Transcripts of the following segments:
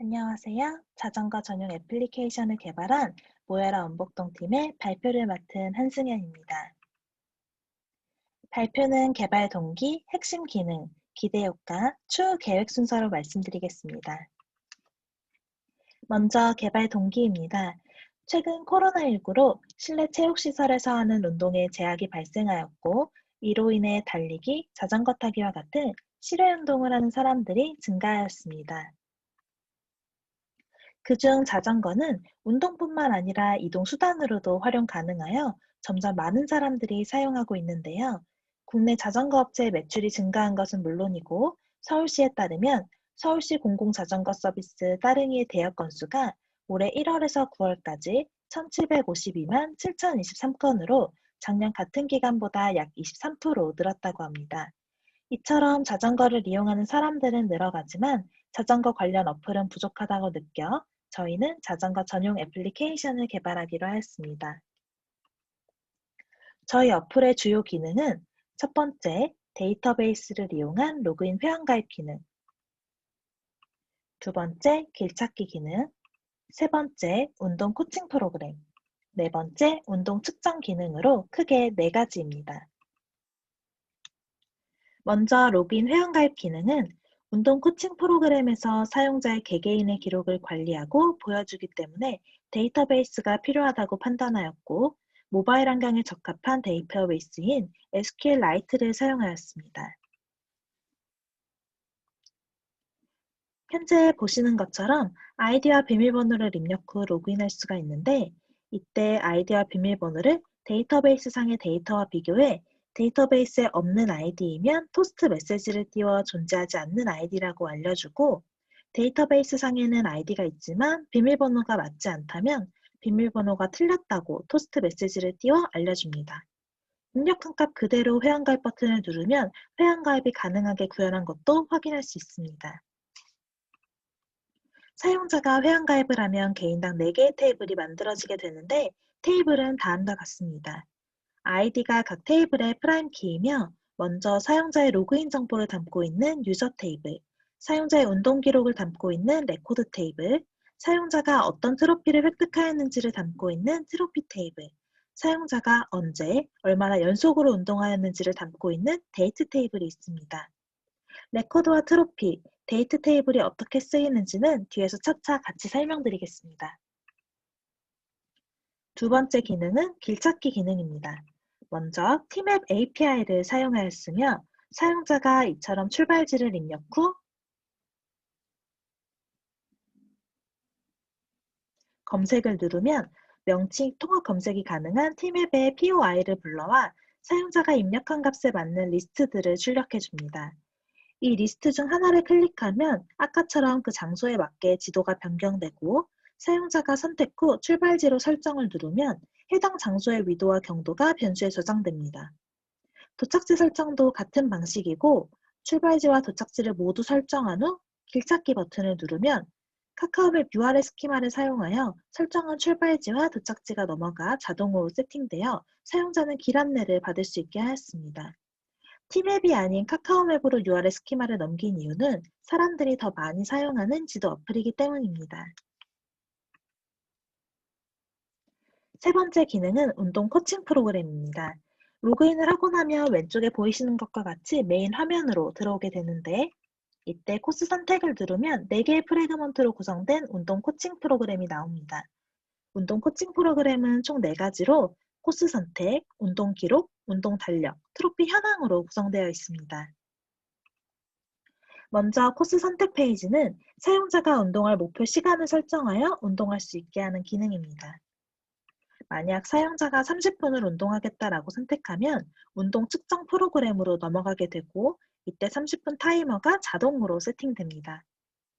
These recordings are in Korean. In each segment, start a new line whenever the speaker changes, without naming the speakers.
안녕하세요. 자전거 전용 애플리케이션을 개발한 모여라 원복동 팀의 발표를 맡은 한승현입니다. 발표는 개발 동기, 핵심 기능, 기대 효과, 추후 계획 순서로 말씀드리겠습니다. 먼저 개발 동기입니다. 최근 코로나19로 실내 체육시설에서 하는 운동에 제약이 발생하였고, 이로 인해 달리기, 자전거 타기와 같은 실외 운동을 하는 사람들이 증가하였습니다. 그중 자전거는 운동뿐만 아니라 이동 수단으로도 활용 가능하여 점점 많은 사람들이 사용하고 있는데요. 국내 자전거 업체의 매출이 증가한 것은 물론이고 서울시에 따르면 서울시 공공자전거 서비스 따릉이의 대여 건수가 올해 1월에서 9월까지 1752만 7023건으로 작년 같은 기간보다 약 23% 늘었다고 합니다. 이처럼 자전거를 이용하는 사람들은 늘어가지만 자전거 관련 어플은 부족하다고 느껴 저희는 자전거 전용 애플리케이션을 개발하기로 하였습니다. 저희 어플의 주요 기능은 첫 번째, 데이터베이스를 이용한 로그인 회원가입 기능 두 번째, 길찾기 기능 세 번째, 운동 코칭 프로그램 네 번째, 운동 측정 기능으로 크게 네 가지입니다. 먼저 로그인 회원가입 기능은 운동 코칭 프로그램에서 사용자의 개개인의 기록을 관리하고 보여주기 때문에 데이터베이스가 필요하다고 판단하였고 모바일 환경에 적합한 데이터베이스인 SQLite를 사용하였습니다. 현재 보시는 것처럼 아이디와 비밀번호를 입력 후 로그인할 수가 있는데 이때 아이디와 비밀번호를 데이터베이스 상의 데이터와 비교해 데이터베이스에 없는 아이디이면 토스트 메시지를 띄워 존재하지 않는 아이디라고 알려주고 데이터베이스 상에는 아이디가 있지만 비밀번호가 맞지 않다면 비밀번호가 틀렸다고 토스트 메시지를 띄워 알려줍니다. 입력한 값 그대로 회원가입 버튼을 누르면 회원가입이 가능하게 구현한 것도 확인할 수 있습니다. 사용자가 회원가입을 하면 개인당 4개의 테이블이 만들어지게 되는데 테이블은 다음과 같습니다. 아이디가 각 테이블의 프라임 키이며 먼저 사용자의 로그인 정보를 담고 있는 유저 테이블, 사용자의 운동 기록을 담고 있는 레코드 테이블, 사용자가 어떤 트로피를 획득하였는지를 담고 있는 트로피 테이블, 사용자가 언제, 얼마나 연속으로 운동하였는지를 담고 있는 데이트 테이블이 있습니다. 레코드와 트로피, 데이트 테이블이 어떻게 쓰이는지는 뒤에서 차차 같이 설명드리겠습니다. 두 번째 기능은 길찾기 기능입니다. 먼저 티맵 API를 사용하였으며 사용자가 이처럼 출발지를 입력 후 검색을 누르면 명칭 통합 검색이 가능한 티맵의 POI를 불러와 사용자가 입력한 값에 맞는 리스트들을 출력해 줍니다. 이 리스트 중 하나를 클릭하면 아까처럼 그 장소에 맞게 지도가 변경되고 사용자가 선택 후 출발지로 설정을 누르면 해당 장소의 위도와 경도가 변수에 저장됩니다. 도착지 설정도 같은 방식이고 출발지와 도착지를 모두 설정한 후 길찾기 버튼을 누르면 카카오맵 URL 스키마를 사용하여 설정한 출발지와 도착지가 넘어가 자동으로 세팅되어 사용자는 길 안내를 받을 수 있게 하였습니다. 티맵이 아닌 카카오맵으로 URL 스키마를 넘긴 이유는 사람들이 더 많이 사용하는 지도 어플이기 때문입니다. 세 번째 기능은 운동 코칭 프로그램입니다. 로그인을 하고 나면 왼쪽에 보이시는 것과 같이 메인 화면으로 들어오게 되는데 이때 코스 선택을 누르면 4개의 프레그먼트로 구성된 운동 코칭 프로그램이 나옵니다. 운동 코칭 프로그램은 총 4가지로 코스 선택, 운동 기록, 운동 달력, 트로피 현황으로 구성되어 있습니다. 먼저 코스 선택 페이지는 사용자가 운동할 목표 시간을 설정하여 운동할 수 있게 하는 기능입니다. 만약 사용자가 30분을 운동하겠다라고 선택하면 운동 측정 프로그램으로 넘어가게 되고 이때 30분 타이머가 자동으로 세팅됩니다.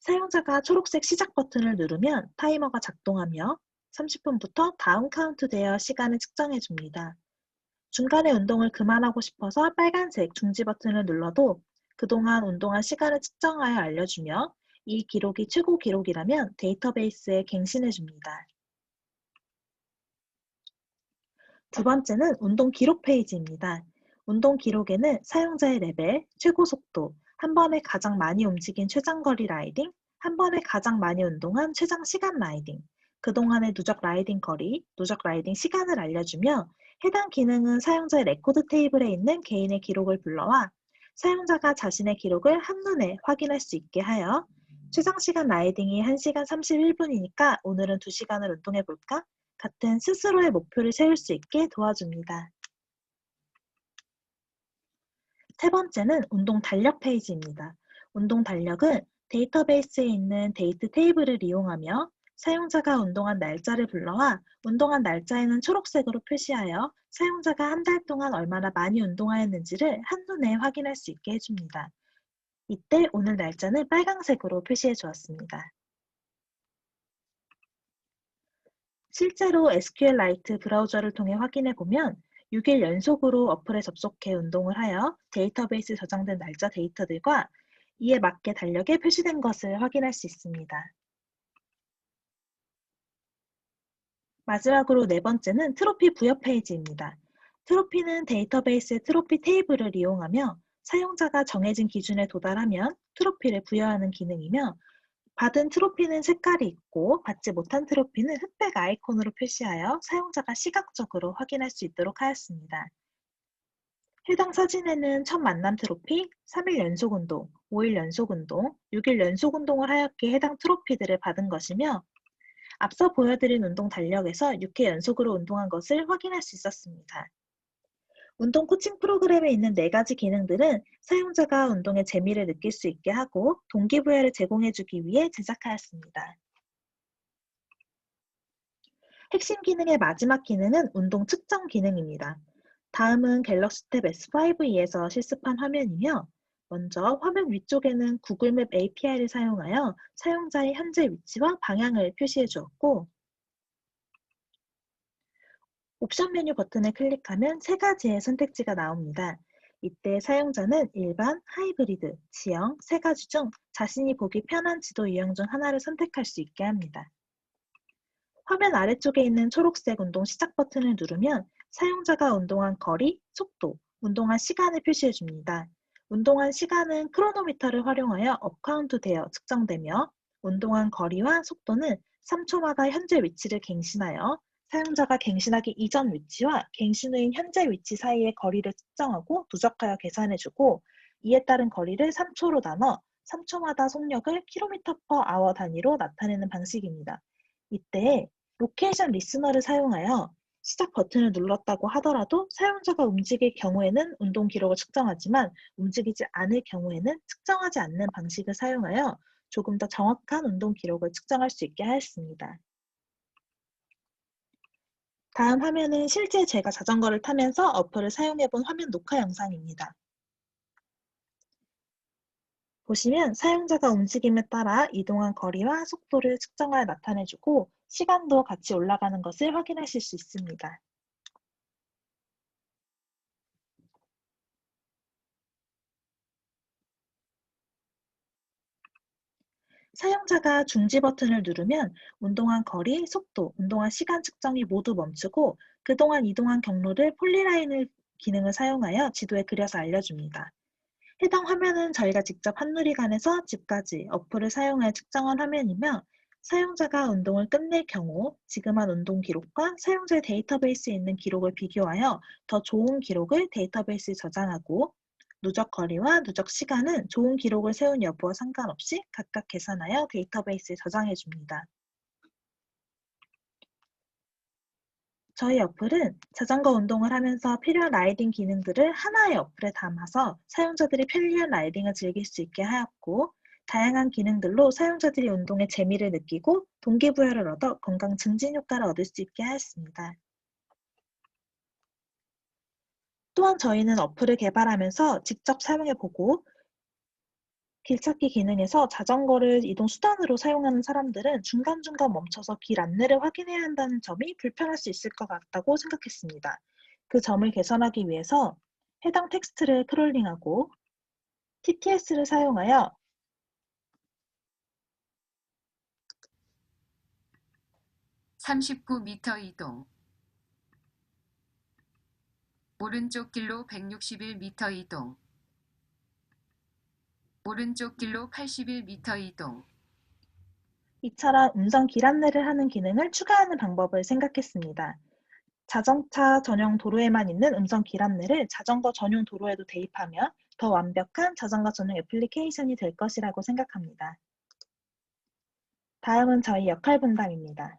사용자가 초록색 시작 버튼을 누르면 타이머가 작동하며 30분부터 다운 카운트 되어 시간을 측정해 줍니다. 중간에 운동을 그만하고 싶어서 빨간색 중지 버튼을 눌러도 그동안 운동한 시간을 측정하여 알려주며 이 기록이 최고 기록이라면 데이터베이스에 갱신해 줍니다. 두 번째는 운동 기록 페이지입니다. 운동 기록에는 사용자의 레벨, 최고 속도, 한 번에 가장 많이 움직인 최장거리 라이딩, 한 번에 가장 많이 운동한 최장 시간 라이딩, 그동안의 누적 라이딩 거리, 누적 라이딩 시간을 알려주며 해당 기능은 사용자의 레코드 테이블에 있는 개인의 기록을 불러와 사용자가 자신의 기록을 한눈에 확인할 수 있게 하여 최장 시간 라이딩이 1시간 31분이니까 오늘은 2시간을 운동해 볼까? 같은 스스로의 목표를 세울 수 있게 도와줍니다. 세 번째는 운동 달력 페이지입니다. 운동 달력은 데이터베이스에 있는 데이트 테이블을 이용하며 사용자가 운동한 날짜를 불러와 운동한 날짜에는 초록색으로 표시하여 사용자가 한 달 동안 얼마나 많이 운동하였는지를 한눈에 확인할 수 있게 해줍니다. 이때 오늘 날짜는 빨강색으로 표시해 주었습니다. 실제로 SQLite 브라우저를 통해 확인해 보면 6일 연속으로 어플에 접속해 운동을 하여 데이터베이스 저장된 날짜 데이터들과 이에 맞게 달력에 표시된 것을 확인할 수 있습니다. 마지막으로 네 번째는 트로피 부여 페이지입니다. 트로피는 데이터베이스의 트로피 테이블을 이용하며 사용자가 정해진 기준에 도달하면 트로피를 부여하는 기능이며 받은 트로피는 색깔이 있고 받지 못한 트로피는 흑백 아이콘으로 표시하여 사용자가 시각적으로 확인할 수 있도록 하였습니다. 해당 사진에는 첫 만남 트로피, 3일 연속 운동, 5일 연속 운동, 6일 연속 운동을 하였기에 해당 트로피들을 받은 것이며 앞서 보여드린 운동 달력에서 6회 연속으로 운동한 것을 확인할 수 있었습니다. 운동 코칭 프로그램에 있는 네 가지 기능들은 사용자가 운동의 재미를 느낄 수 있게 하고 동기부여를 제공해주기 위해 제작하였습니다. 핵심 기능의 마지막 기능은 운동 측정 기능입니다. 다음은 갤럭시 탭 S5e에서 실습한 화면이며 먼저 화면 위쪽에는 구글맵 API를 사용하여 사용자의 현재 위치와 방향을 표시해 주었고 옵션 메뉴 버튼을 클릭하면 세 가지의 선택지가 나옵니다. 이때 사용자는 일반, 하이브리드, 지형 세 가지 중 자신이 보기 편한 지도 유형 중 하나를 선택할 수 있게 합니다. 화면 아래쪽에 있는 초록색 운동 시작 버튼을 누르면 사용자가 운동한 거리, 속도, 운동한 시간을 표시해 줍니다. 운동한 시간은 크로노미터를 활용하여 업카운트 되어 측정되며 운동한 거리와 속도는 3초마다 현재 위치를 갱신하여 사용자가 갱신하기 이전 위치와 갱신 후인 현재 위치 사이의 거리를 측정하고 누적하여 계산해주고 이에 따른 거리를 3초로 나눠 3초마다 속력을 km per hour 단위로 나타내는 방식입니다. 이때 로케이션 리스너를 사용하여 시작 버튼을 눌렀다고 하더라도 사용자가 움직일 경우에는 운동 기록을 측정하지만 움직이지 않을 경우에는 측정하지 않는 방식을 사용하여 조금 더 정확한 운동 기록을 측정할 수 있게 하였습니다. 다음 화면은 실제 제가 자전거를 타면서 어플을 사용해 본 화면 녹화 영상입니다. 보시면 사용자가 움직임에 따라 이동한 거리와 속도를 측정하여 나타내주고 시간도 같이 올라가는 것을 확인하실 수 있습니다. 사용자가 중지 버튼을 누르면 운동한 거리, 속도, 운동한 시간 측정이 모두 멈추고 그동안 이동한 경로를 폴리라인을 기능을 사용하여 지도에 그려서 알려줍니다. 해당 화면은 저희가 직접 한누리관에서 집까지 어플을 사용하여 측정한 화면이며 사용자가 운동을 끝낼 경우 지금 한 운동 기록과 사용자의 데이터베이스에 있는 기록을 비교하여 더 좋은 기록을 데이터베이스에 저장하고 누적 거리와 누적 시간은 좋은 기록을 세운 여부와 상관없이 각각 계산하여 데이터베이스에 저장해 줍니다. 저희 어플은 자전거 운동을 하면서 필요한 라이딩 기능들을 하나의 어플에 담아서 사용자들이 편리한 라이딩을 즐길 수 있게 하였고 다양한 기능들로 사용자들이 운동의 재미를 느끼고 동기부여를 얻어 건강 증진 효과를 얻을 수 있게 하였습니다. 또한 저희는 어플을 개발하면서 직접 사용해보고 길찾기 기능에서 자전거를 이동 수단으로 사용하는 사람들은 중간중간 멈춰서 길 안내를 확인해야 한다는 점이 불편할 수 있을 것 같다고 생각했습니다. 그 점을 개선하기 위해서 해당 텍스트를 크롤링하고 TTS를 사용하여
(39m) 이동 오른쪽 길로 161m 이동 오른쪽 길로 81m 이동
이처럼 음성 길 안내를 하는 기능을 추가하는 방법을 생각했습니다. 자동차 전용 도로에만 있는 음성 길 안내를 자전거 전용 도로에도 대입하면 더 완벽한 자전거 전용 애플리케이션이 될 것이라고 생각합니다. 다음은 저희 역할 분담입니다.